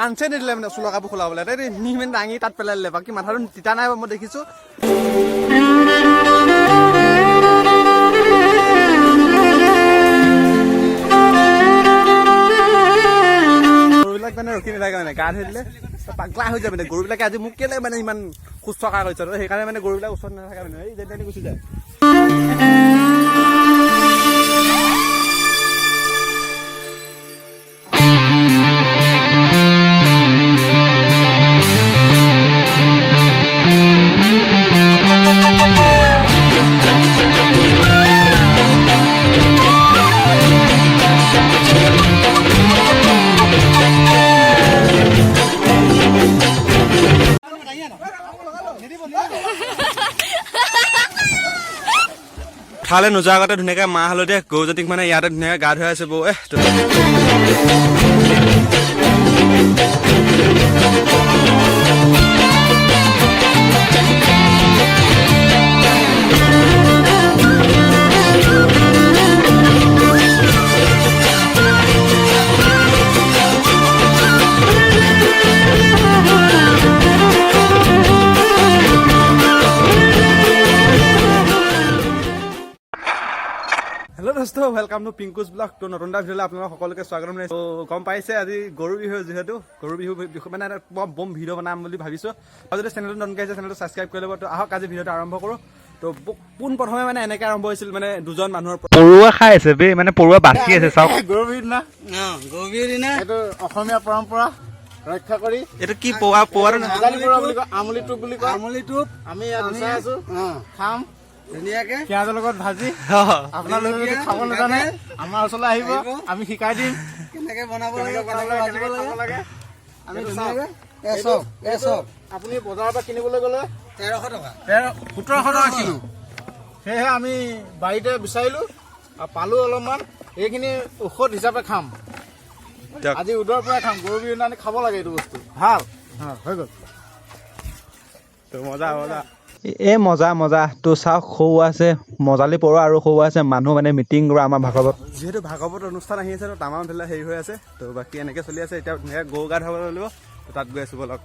চান্সে নিদিলে মানে চোলা কাপোৰ খোলাবলৈ তাই নি মানে দাঙি তাত পেলাই দিলে বাকী মাথাটো তিতা নাই মই দেখিছোঁ। গৰুবিলাক মানে ৰখি নাথাকে মানে গা ধুই দিলে পাগলা হৈ যায় মানে। গৰুবিলাকে আজি মোক কেলে মানে ইমান শুশ্ৰূষা কৰিছে তো সেইকাৰণে মানে গৰুবিলাক ওচৰত নাথাকে মানে। এই যেন গুচি যায়। পথাৰলৈ নোযোৱাৰ আগতে ধুনীয়াকৈ মাহ হালধিয়ে গৰুজনীক মানে ইয়াতে ধুনীয়াকৈ গা ধুৱাই আছে বৌ। এ ৱেলকাম টু পিংকুজ ব্লগ তো নতুন এটা ভিডিঅ'লৈ আপোনালোক সকলোকে স্বাগতম জনাইছোঁ। গম পাইছে আজি গৰু বিহু যিহেতু। গৰু বিহু বিষয়ে মানে বম ভিডিঅ' বনাম বুলি ভাবিছোঁ। আৰু যদি চেনেলটো নতুনকৈ আহিছে চেনেলটো ছাবস্ক্ৰাইব কৰি ল'ব। তো আহক আজি ভিডিঅ'টো আৰম্ভ কৰোঁ। তো পোন প্ৰথমে মানে এনেকৈ আৰম্ভ হৈছিল মানে দুজন মানুহৰ পৰুৱা খাই আছে বে মানে পৰুৱা বাচি আছে চাওক। গৰু বিহুৰ দিনা। গভীৰ দিনা। এইটো অসমীয়া পৰম্পৰা ৰক্ষা কৰি। এইটো কি পোৱা কয় আমুলি টোপ। বুলি কয়। আমলি টোপ। আমি ইয়াত আছো। খাম। পিঁয়াজৰ লগত ভাজি। আপোনালোকে যদি খাব নাজানে আমাৰ ওচৰলৈ আহিব আমি শিকাই দিম। কেনেকে বনাব লাগে আমি এইটো ধুনীয়াকে? চাওক। এ চক এ চক আপুনি বজাৰৰ পৰা কিনিবলৈ গ'লে তেৰশ টকা। তেৰ সোতৰশ টকা কিলো। সেয়েহে আমি বাৰীতে বিচাৰিলো আৰু পালো অলপমান। এইখিনি ঔষধ হিচাপে খাম। আজি উদৰ পৰাই খাম। গৰু বিহুৰ দিনা খাব লাগে এইটো বস্তু। ভালো। হৈ গ'ল। মজা মজা। এ মজা মজা। তো চাওক সৰু আছে মজালি পৰুৱা আৰু সৰু আছে। মানুহ মানে মিটিং কৰা আমাৰ ভাগৱত। যিহেতু ভাগৱত অনুষ্ঠান আহি আছে তো তামাম ফেলে হেৰি হৈ আছে। তো বাকী এনেকৈ চলি আছে এতিয়া ধুনীয়াকৈ গৰু গা ধুৱাব লাগিব তো তাত গৈ আছোঁ বলক।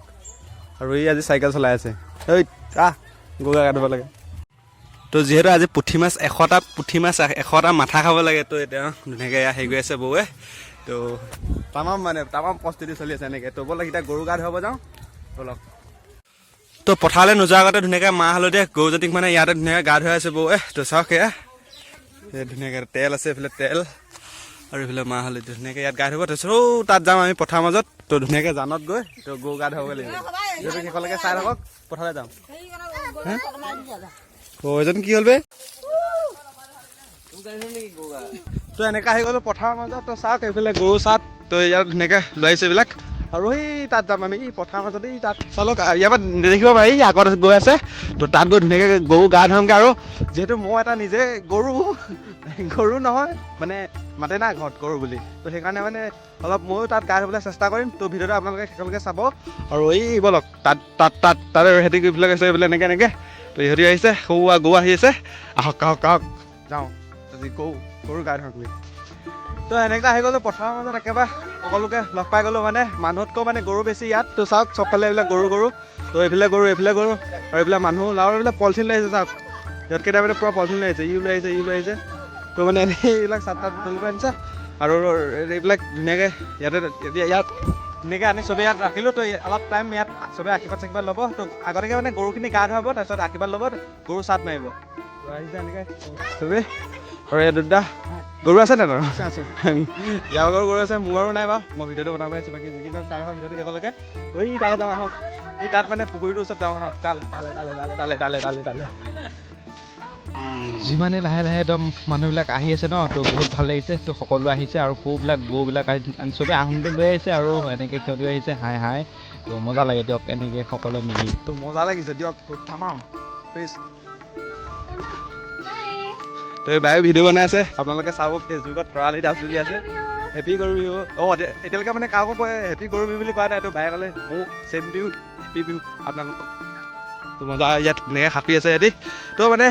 আৰু ই আজি চাইকেল চলাই আছে। ঐ আহ গৰু গা ধুব লাগে। তো যিহেতু আজি পুঠি মাছ এশটা পুঠি মাছ এশটা মাথা খাব লাগে তো এতিয়া ধুনীয়াকৈ হেৰি কৰি আছে বৌৱে। তো তামাম মানে তামাম প্ৰস্তুতি চলি আছে এনেকৈ। তো বলক এতিয়া গৰু গা ধুৱাব যাওঁ। বলক। তো পথাৰলৈ নোযোৱাৰ আগতে ধুনীয়াকৈ মাহ হালধিয়ে গৰুজনীক মানে ইয়াতে ধুনীয়াকৈ গা ধুৱাই আছে বৌৱে তো চাওক এই ধুনীয়াকৈ তেল আছে এইফালে তেল। আৰু এইফালে মাহ হালধি ধুনীয়াকৈ ইয়াত গা ধুব। তাৰপিছত ঔ তাত যাম আমি পথাৰ মাজত। তো ধুনীয়াকৈ জানত গৈ, তো গৰু গা ধুৱাব লাগিব। যিহেতু শেষলৈকে চাই থাকক, পথাৰলৈ যাম। অ, এজন কি হ'ল বে? তো এনেকৈ আহি গ'লো পথাৰৰ মাজত। তো চাওক এইফালে গৰু চাত। তো ইয়াত ধুনীয়াকৈ লৈ আহিছে এইবিলাক। আৰু সেই তাত যাম আমি এই পথাৰৰ মাজত তাত চালক ইয়াৰ পৰা দেখিব পাৰি আগত গৈ আছে। তো তাত গৈ ধুনীয়াকৈ গৰু গা ধুৱামগৈ আৰু যিহেতু মই এটা নিজে গৰু গৰু নহয় মানে মাতে না ঘৰত গৰু বুলি। তো সেইকাৰণে মানে অলপ ময়ো তাত গা ধুবলৈ চেষ্টা কৰিম তো ভিডিঅ'টো আপোনালোকে শেষলৈকে চাব। আৰু এই বলক তাত তাত তাত তাত সিহঁতি পেলাই গৈছে এইফালে এনেকৈ এনেকৈ। তো ইহঁতি আহিছে সৰু গৰু আহি আছে। আহক আহক আহক। যাওঁ। আজি গৰু গৰু গা ধুৱামগৈ। তো এনেকৈ আহি গ'লো পথাৰৰ মাজত একেবাৰে সকলোকে লগ পাই গ'লো মানে মানুহতকৈ মানে গৰু বেছি ইয়াত। তো চাওক চবফালে এইবিলাক গৰু গৰু। তো এইফালে গৰু এইফালে গৰু আৰু এইবিলাক মানুহ আৰু এইবিলাক পলিথিন লৈ আহিছে চাওক। সিহঁতকেইটা মানে পূৰা পলিথিন লৈ আহিছে ই আহিছে ই আহিছে। তো মানে এনেই এইবিলাক চাত তাত তেওঁলোকে আনিছে। আৰু এইবিলাক ধুনীয়াকৈ ইয়াতে ইয়াত ধুনীয়াকৈ আনি চবেই ইয়াত ৰাখিলোঁ। তো অলপ টাইম ইয়াত চবেই আশীৰ্বাদ চাশীৰ্বাদ ল'ব। তো আগতীয়াকৈ মানে গৰুখিনি গা ধুৱাব তাৰপিছত আশীৰ্বাদ ল'ব গৰু চাট মাৰিব। আহিছে এনেকৈ চবেই আৰু এই দুটা গৰু আছে নে ইয়াৰ গৰু গৰু আছে মোৰ আৰু নাই বাৰু মই ভিডিঅ'টো বনাব আহিছোঁ বাকী যিকেইটা তাৰ ভিডিঅ'টো শেষলৈকে ঐ তালে যাওঁ আহক এই তাত মানে পুখুৰীটোৰ ওচৰত যাওঁ আহক তালে তালে তালে তালে তালে তালে যিমানে লাহে লাহে একদম মানুহবিলাক আহি আছে ন তো বহুত ভাল লাগিছে তো সকলো আহিছে আৰু সৰুবিলাক গৰুবিলাক আহি চবেই আহোঁতে লৈ আহিছে আৰু এনেকৈ সিহঁতিও আহিছে হাই হাই তো মজা লাগে দিয়ক এনেকৈ সকলোৱে মিলি তো মজা লাগিছে দিয়ক তামাম প্লিজ তো এই বায়ে ভিডিঅ' বনাই আছে। আপোনালোকে চাব ফেচবুকত তৰালি দাস বুলি আছে। হেপী গৰু বিহু অঁ এতিয়া- এতিয়ালৈকে মানে কাকো কয় হেপী গৰু বিহু বুলি কোৱা নাই। তো বায়ে ক'লে মোক চেম বিহু হেপী বিহু আপোনালোকক। তো মজা ইয়াত ধুনীয়াকৈ সাঁতুৰি আছে সিহঁতি। তো মানে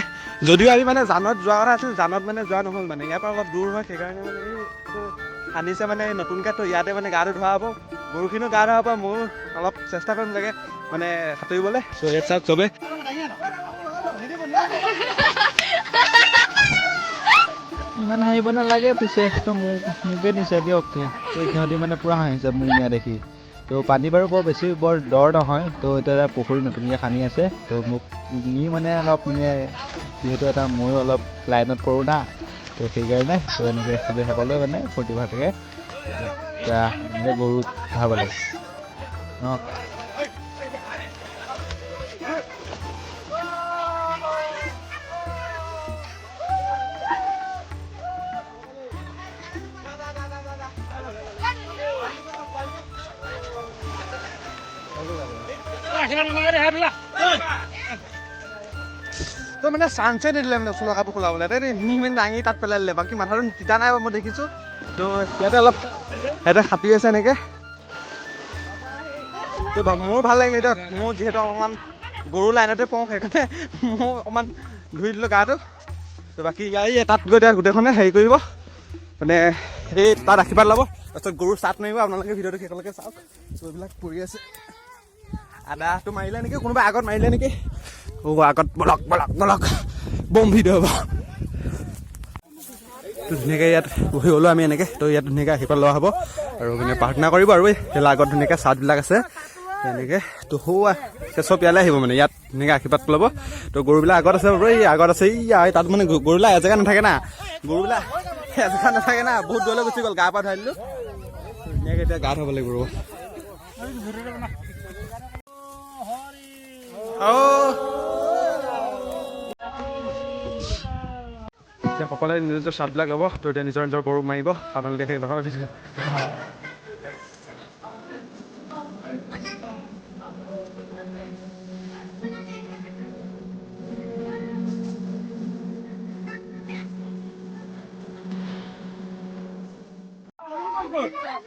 যদিও আমি মানে জানত যোৱা কথা আছিল জানত মানে যোৱা নহ'ল মানে। ইয়াৰ পৰা অলপ দূৰ হয় সেইকাৰণে মানে এই সানিছে মানে নতুনকৈ। তো ইয়াতে মানে গাটো ধোৱা হ'ব। গৰুখিনিও গা ধোৱাৰ পৰা ময়ো অলপ চেষ্টা কৰিম লাগে মানে সাঁতুৰিবলৈ। চ' ইয়াত চাওক চবে। ইমান হাঁহিব নালাগে পিছে তো মোক নিছে দিয়ক সিহঁতি মানে পূৰা হাঁহিছে মোক নিয়া দেখি তো পানী বাৰু বৰ বেছি বৰ দ নহয় তো এতিয়া পুখুৰী নতুনকৈ খান্দি আছে তো মোক নি মানে অলপ মানে যিহেতু এটা ময়ো অলপ লাইনত কৰোঁ না তো সেইকাৰণে তো এনেকৈ চবে সকলোৱে মানে ফূৰ্তি এতিয়া এনেকৈ গৰু লাগে অঁ তো মানে চান্সে নিদিলে মানে চোলা কাপোৰ খোলাবলৈ। তাই ইমান দাঙি তাত পেলাই দিলে বাকী মাথাটো তিতা নাই মই দেখিছোঁ। তো ইয়াতে অলপ ইয়াতে সাঁতুৰি আছে এনেকৈ। তো মোৰো ভালো লাগিলে এতিয়া। মোৰ যিহেতু অকণমান গৰু লাইনতে পওঁ সেইকাৰণে মোৰ অকণমান ধুই দিলোঁ গাটো। তো বাকী এই তাত গৈ এতিয়া গোটেইখনে হেৰি কৰিব। মানে সেই তাত আশীৰ্বাদ ল'ব। তাৰপিছত গৰু চাট মাৰিব। আপোনালোকে ভিডিঅ'টো শেষলৈকে চাওক। তো এইবিলাক পৰি আছে। আদাটো মাৰিলে নেকি? কোনোবাই আগত মাৰিলে নেকি? অ' আগত বলক বলক বলক। বম ভিডিঅ' হ'ব। তো ধুনীয়াকৈ ইয়াত বহি গ'লোঁ আমি এনেকৈ। তো ইয়াত ধুনীয়াকৈ আশীৰ্বাদ লোৱা হ'ব। আৰু মানে প্ৰাৰ্থনা কৰিব আৰু। এই আগত ধুনীয়াকৈ চাটবিলাক আছে। এনেকৈ তো সৌ চব ইয়ালৈ আহিব মানে। ইয়াত ধুনীয়াকৈ আশীৰ্বাদ ল'ব। তো গৰুবিলাক আগত আছে বাৰু। এই, আগত আছে। এই তাত মানে গৰুবিলাক এজেগা নাথাকে না। গৰুবিলাক এজেগা নাথাকে না। বহুত দূৰলৈ গুচি গ'ল। গা পা ধুৱাই দিলোঁ। ধুনীয়াকৈ এতিয়া গা ধুব লাগিব। সকলোৱে নিজৰ নিজৰ চাৰ্টবিলাক ল'ব তো এতিয়া নিজৰ নিজৰ গৰু মাৰিব নহয়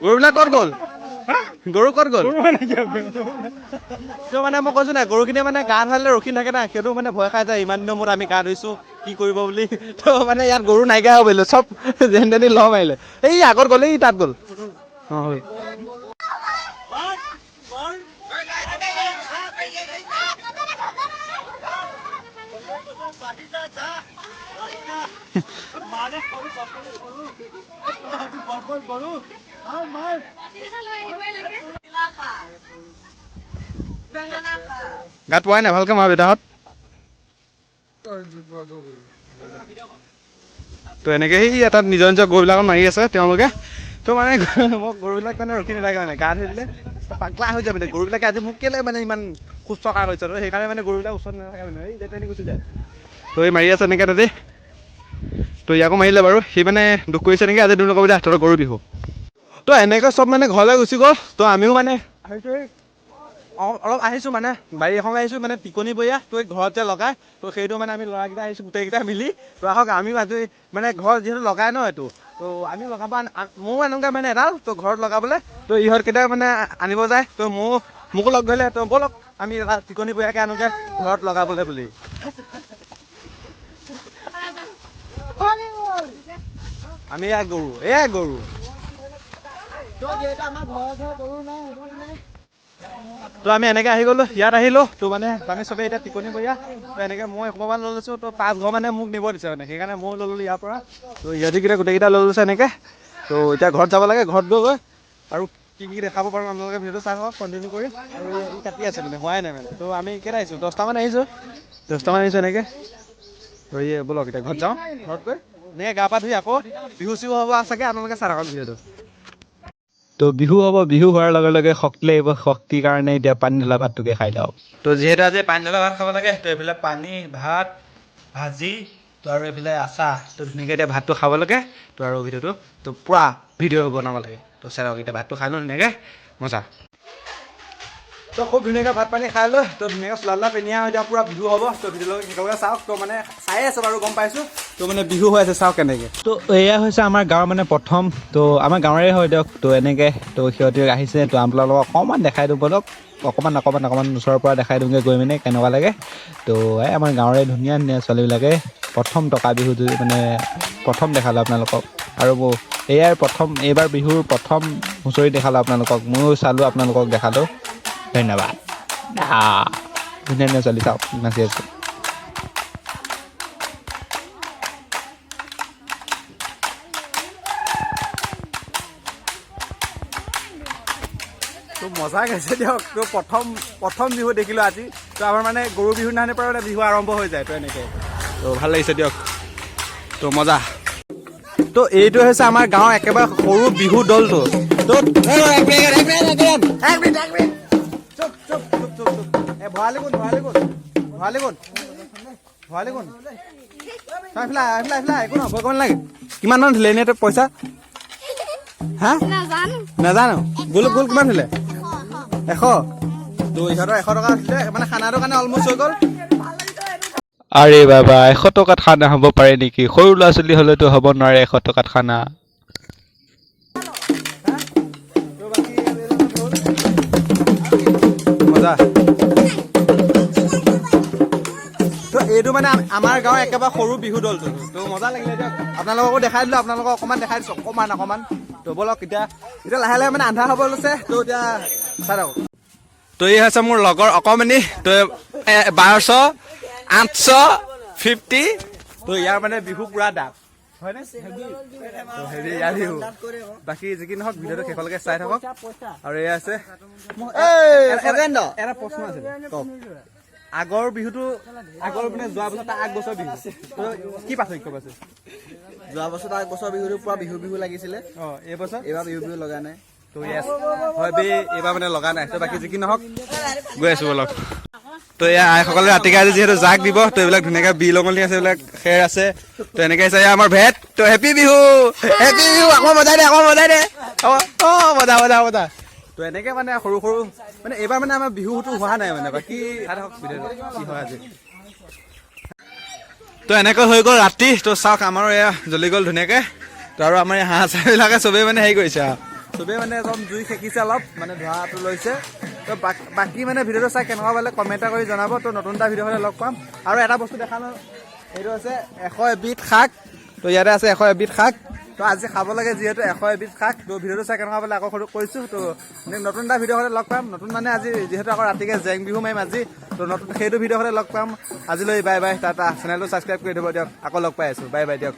গৰুবিলাক ক'ত গ'ল? গৰু ক'ত গ'ল? তো মানে মই কৈছো নাই গৰুখিনিয়ে মানে গা ধুৱালে ৰখি নাথাকে না সেইটো মানে ভয় খাই যায় ইমান দিনৰ মূৰত আমি গা ধুইছো কি কৰিব বুলি? তো মানে ইয়াত গৰু নাইকিয়া হৈ পৰিলে চব যেন তেনি ল মাৰিলে। এই আগত গ'লে তাত গ'ল। অঁ গাত পোৱাই নাই ভালকে মাৰ দেউতাহঁত তো এনেকৈ সেই এটা নিজৰ নিজৰ গৰুবিলাকত মাৰি আছে তেওঁলোকে। তো মানে মই গৰুবিলাক মানে ৰখি নাথাকে মানে গা ধুই দিলে পাগলা হৈ মানে। গৰুবিলাকে আজি মোক কেলে মানে ইমান কৰিছে তো সেইকাৰণে মানে গৰুবিলাক ওচৰত নাথাকে মানে। গুচি যায়। তো এই মাৰি আছে এনেকৈ তাতে। তো ইয়াকো মাৰিলে বাৰু। সি মানে দুখ কৰিছে নেকি? আজি দুখ নকবি দে তহঁতৰ গৰু বিহু। তো এনেকৈ চব মানে ঘৰলৈ গুচি গ'ল। তো আমিও মানে অলপ আহিছোঁ মানে। বাৰী এখন আহিছোঁ মানে টিকনি বৰীয়া তো এই ঘৰত লগাই তো সেইটো মানে আমি ল'ৰাকেইটা আহিছোঁ গোটেইকেইটা মিলি। তো আহক আমিও আজি মানে ঘৰত যিহেতু লগাই ন এইটো। তো আমি লগাব আন- আন- ময়ো এনেকৈ মানে এডাল তো ঘৰত লগাবলৈ। তো ইহঁতকেইটাই মানে আনিব যায়। তো ময়ো মোকো লগ ধৰিলে। তো ব'লক আমি টিকনি বৰীয়াকৈ আনোগৈ ঘৰত লগাবলৈ বুলি। আমি এয়া গৰু এয়া গৰু। তো আমি এনেকৈ আহি গ'লোঁ ইয়াত আহিলোঁ। তো মানে আমি চবেই এতিয়া টিকনি বৰীয়া তো এনেকৈ মই অকণমান লৈ লৈছোঁ তো পাঁচ ঘৰ মানে মোক নিব দিছে মানে। সেইকাৰণে মই লৈ ল'লোঁ ইয়াৰ পৰা। তো ইহঁতিকেইটা গোটেইকেইটা লৈ লৈছে এনেকৈ। তো এতিয়া ঘৰত যাব লাগে ঘৰত গৈ গৈ। আৰু কি কি দেখাব পাৰোঁ আপোনালোকে ভিডিঅ'টো চাই হওক কণ্টিনিউ কৰি। আৰু কাটি আছে মানে হোৱাই নাই মানে। তো আমি কেইটা আহিছোঁ? দহটামান আহিছোঁ। দহটামান আহিছোঁ এনেকৈ। তো এই ব'লক এতিয়া ঘৰত যাওঁ? ঘৰত গৈ? এনেকৈ গা পা ধুই আকৌ বিহু চিহু হ'ব চাগে আপোনালোকে চাই থাকক ভিডিঅ'টো। তো বিহু হ'ব বিহু হোৱাৰ লগে লগে শক্তি লাগিব শক্তিৰ কাৰণে এতিয়া পানী ঢলা ভাতটোকে খাই লওক তো যিহেতু আজি পানী ঢলা ভাত খাব লাগে তো এইফালে পানী ভাত ভাজি তো আৰু এইফালে আচাৰ তো ধুনীয়াকৈ এতিয়া ভাতটো খাব লাগে তো আৰু ভিডিঅ'টো তো পূৰা ভিডিঅ' বনাব লাগে। তো চাওক এতিয়া ভাতটো খাই লওঁ ধুনীয়াকৈ মজা। তো খুব ধুনীয়াকৈ ভাত পানী খাই লৈ তো ধুনীয়াকৈ চোলা তোলা আৰু এতিয়া পূৰা বিহু হ'ব। তো ভিডিঅ'লৈ একেলগে চাওক তো মানে চাই আছোঁ বাৰু গম পাইছোঁ। তো মানে বিহু হৈ আছে চাওক কেনেকৈ। তো এয়া হৈছে আমাৰ গাঁৱৰ মানে প্ৰথম তো আমাৰ গাঁৱৰে হয় দিয়ক তো এনেকৈ তো সিহঁতি আহিছে তো আপোনালোকক অকণমান দেখাই দিওঁ বলক। অকণমান অকণমান অকণমান ওচৰৰ পৰা দেখাই দিওঁগৈ গৈ মানে কেনেকুৱা লাগে। তো এই আমাৰ গাঁৱৰে ধুনীয়া ধুনীয়া ছোৱালীবিলাকে প্ৰথম টকা বিহু মানে প্ৰথম দেখালোঁ আপোনালোকক। আৰু এয়াই প্ৰথম এইবাৰ বিহুৰ প্ৰথম হুঁচৰি দেখালোঁ আপোনালোকক ময়ো চালোঁ আপোনালোকক দেখালোঁ। ধন্যবাদ আহ, ধুনীয়া ধুনীয়া ছোৱালী চাওক নাচি আছে তো মজা গৈছে দিয়ক। তো প্ৰথম প্ৰথম বিহু দেখিলোঁ আজি। তো আমাৰ মানে গৰু বিহুৰ দিনাখনিৰ পৰা মানে বিহু আৰম্ভ হৈ যায়। তো এনেকৈ। তো ভালো লাগিছে দিয়ক। তো মজা। তো এইটো হৈছে আমাৰ গাঁৱৰ একেবাৰে সৰু বিহু দলটো। তো চুপ চুপ চুপ চুপ চুপ। এ ভৰালি কোন ভৰালি কোন ভৰালি কোন ভৰালি কোন তই এইফালে আহ, এইফালে এইফালে আহ, একো নহয় ভয় কৰিব নালাগে। কিমান মান দিলে এনেই তোৰ পইচা? হা? নাজানো। নাজানো? গোল গোল কিমান দিলে? এশ? তো ইহঁতৰ এশ টকা আছিলে মানে খানাটোৰ কাৰণে অলমষ্ট হৈ গ'ল। আৰে বাবা এশ টকাত খানা হ'ব পাৰে নেকি? সৰু ল'ৰা ছোৱালী হ'লেতো হ'ব নোৱাৰে এশ টকাত খানা। এইটো মানে আম- আমাৰ গাঁৱৰ একেবাৰে সৰু বিহু দলটো। তো মজা লাগিলে দিয়ক। আপোনালোককো দেখাই দিলোঁ আপোনালোকক অকণমান দেখাই দিছোঁ। অকণমান অকণমান। তো ব'লক এতিয়া এতিয়া লাহে লাহে মানে আন্ধাৰ হ'ব লৈছে। তো এতিয়া চাই থাকক। তো এই হৈছে মোৰ লগৰ অকণমানি। তো বাৰশ আঠশ ফিফটি। তো ইয়াৰ মানে বিহু পুৰা ইয়াৰ বাকী যি কি নহওক ভিডিঅ'টো শেষলৈকে চাই থাকক। আৰু এয়া আছে এটা এটা প্ৰশ্ন আছে। কওক। আগৰ বিহুটো আগৰ মানে যোৱা বছৰ তাৰ আগ বছৰ বিহু কি পাৰ্থক্য আছে যোৱা বছৰ তাৰ বছৰ বিহুটো পুৰা বিহু বিহু লাগিছিলে। অঁ এই বছৰ? এইবাৰ বিহু বিহু লগা নাই। তো য়েছ হয় বে এইবাৰ মানে লগা নাই। তো বাকী যি কি নহওক গৈ আছো বলক। তো এয়া আইসকলে ৰাতিকে আজি যিহেতু জাক দিব তো এইবিলাক ধুনীয়াকৈ বিলঙলি আছে এইবিলাক খেৰ আছে। তো এনেকৈ আছে এয়া আমাৰ ভেট। তো হেপী বিহু! হেপী বিহু! আকৌ বজাই দে আকৌ বজাই দে। অঁ বজা বজা বজা। তো এনেকৈ মানে সৰু সৰু মানে এইবাৰ মানে আমাৰ বিহুটো হোৱা নাই মানে বাকী কি হয় আজি? তো এনেকৈ হৈ গ'ল ৰাতি তো চাওক আমাৰো এয়া জ্বলি গ'ল ধুনীয়াকৈ। তো আৰু আমাৰ এই হাঁহ চাহবিলাকে চবেই মানে হেৰি কৰিছে আৰু। চবেই মানে একদম জুই সেকিছে অলপ মানে ধোঁৱাটো লৈছে। তো বাক- মানে ভিডিঅ'টো চাই কেনেকুৱা পালে কমেণ্ট এটা কৰি জনাব। তো নতুন এটা ভিডিঅ' হ'লে লগ পাম। আৰু এটা বস্তু দেখা ন এইটো আছে এশ এবিধ শাক। তো ইয়াতে আছে এশ এবিধ শাক। তো আজি খাব লাগে যিহেতু এশ এবিধ শাক, তো ভিডিঅ'টো চাই কেনেকুৱা পালে আকৌ কৰিছোঁ তো নতুন এটা ভিডিঅ' হ'লে লগ পাম। নতুন মানে আজি যিহেতু আকৌ ৰাতিকে জেং বিহু মাৰিম আজি, তো নতুন সেইটো ভিডিঅ' হ'লে লগ পাম। আজিলৈ বাই বাই, টাটা। চেনেলটো ছাবস্ক্ৰাইব কৰি দিব দিয়ক। আকৌ লগ পাই আছোঁ। বাই বাই দিয়ক।